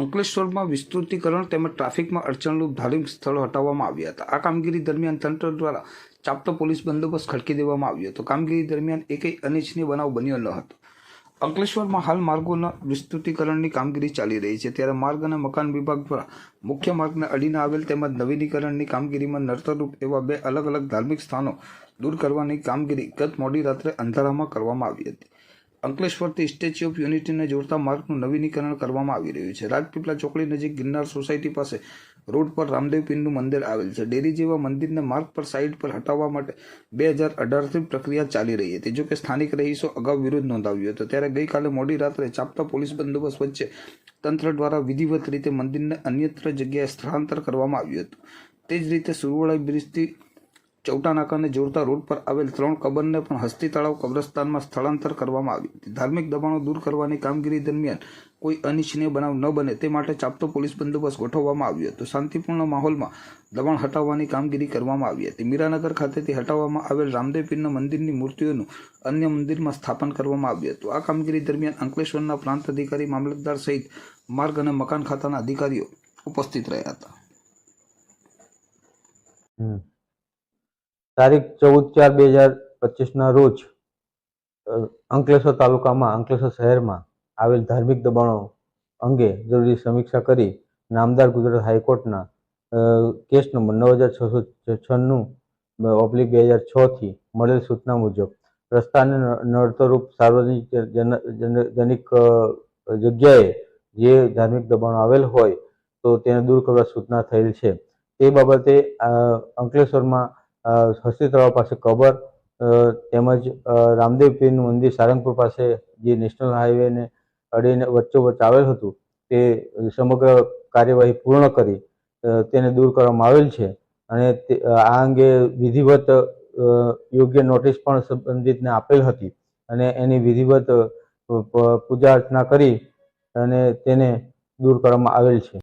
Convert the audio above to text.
અંકલેશ્વરમાં વિસ્તૃતિકરણ તેમજ ટ્રાફિકમાં અડચણરૂપ ધાર્મિક સ્થળો હટાવવામાં આવ્યા હતા. આ કામગીરી દરમિયાન તંત્ર દ્વારા ચાપતો પોલીસ બંદોબસ્ત ખડકી દેવામાં આવ્યો હતો. કામગીરી દરમિયાન એકેય અનિચ્છનીય બનાવ બન્યો ન હતો. અંકલેશ્વરમાં હાલ માર્ગોના વિસ્તૃતિકરણની કામગીરી ચાલી રહી છે. ત્યારે માર્ગ અને મકાન વિભાગ દ્વારા મુખ્ય માર્ગને અડીને આવેલ તેમજ નવીનીકરણની કામગીરીમાં નર્તરરૂપ એવા બે અલગ અલગ ધાર્મિક સ્થાનો દૂર કરવાની કામગીરી ગત મોડી રાત્રે અંધારામાં કરવામાં આવી હતી. અંકલેશ્વરથી સ્ટેચ્યુ ઓફ યુનિટીને જોડતા માર્ગનું નવીનીકરણ કરવામાં આવી રહ્યું છે. રાજપીપળા ચોકડી નજીક ગિરનાર સોસાયટી પાસે રોડ પર રામદેવ પીરનું મંદિર આવેલ છે. ડેરી જેવા મંદિરને માર્ગ પર સાઇડ પર હટાવવા માટે બે હજાર અઢારથી પ્રક્રિયા ચાલી રહી હતી. જોકે સ્થાનિક રહીશો અગાઉ વિરોધ નોંધાવ્યો હતો. ત્યારે ગઈકાલે મોડી રાત્રે ચાપતા પોલીસ બંદોબસ્ત વચ્ચે તંત્ર દ્વારા વિધિવત રીતે મંદિરને અન્યત્ર જગ્યાએ સ્થળાંતર કરવામાં આવ્યું હતું. તે જ રીતે સુરવળા બ્રિજથી ચૌટા નાકાને જોડતા રોડ પર આવેલ ત્રણ કબરને પણ હસ્તી તળાવ કબ્રસ્તાનમાં સ્થળાંતર કરવામાં આવી હતી. ધાર્મિક દબાણો દૂર કરવાની કામગીરી દરમિયાન કોઈ અનિચ્છનીય બનાવ ન બને તે માટે ચાપતો પોલીસ બંદોબસ્ત ગોઠવવામાં આવ્યો હતો. શાંતિપૂર્ણ માહોલમાં દબાણ હટાવવાની કામગીરી કરવામાં આવી હતી. મીરાનગર ખાતેથી હટાવવામાં આવેલ રામદેવ પીરના મંદિરની મૂર્તિઓનું અન્ય મંદિરમાં સ્થાપન કરવામાં આવ્યું હતું. આ કામગીરી દરમિયાન અંકલેશ્વરના પ્રાંત અધિકારી, મામલતદાર સહિત માર્ગ અને મકાન ખાતાના અધિકારીઓ ઉપસ્થિત રહ્યા હતા. તારીખ ચૌદ ચાર બે હજાર પચીસના રોજ અંકલેશ્વર તાલુકામાં, અંકલેશ્વર શહેરમાં આવેલ ધાર્મિક દબાણો અંગે જરૂરી સમીક્ષા કરી નામદાર ગુજરાત હાઈકોર્ટના કેસ નંબર નવ હજાર છસો છન્નું ઓબ્લિક બે હજાર છથી મળેલ સૂચના મુજબ, રસ્તાને ન- નડતરરૂપ સાર્વજનિક જન- જન- જનિક જગ્યાએ જે ધાર્મિક દબાણો આવેલ હોય તો તેને દૂર કરવા સૂચના થયેલ છે. તે બાબતે અંકલેશ્વરમાં અ, હસ્તી પાસે કબર તેમજ રામદેવ પીરનું મંદિર સારંગપુર પાસે જે નેશનલ હાઈવેને અડીને વચ્ચોવચ્ચ આવેલ હતું તે સમગ્ર કાર્યવાહી પૂર્ણ કરી તેને દૂર કરવામાં આવેલ છે. અને આ અંગે વિધિવત યોગ્ય નોટિસ પણ સંબંધિતને આપેલ હતી. અને એની વિધિવત પૂજા અર્ચના કરી અને તેને દૂર કરવામાં આવેલ છે.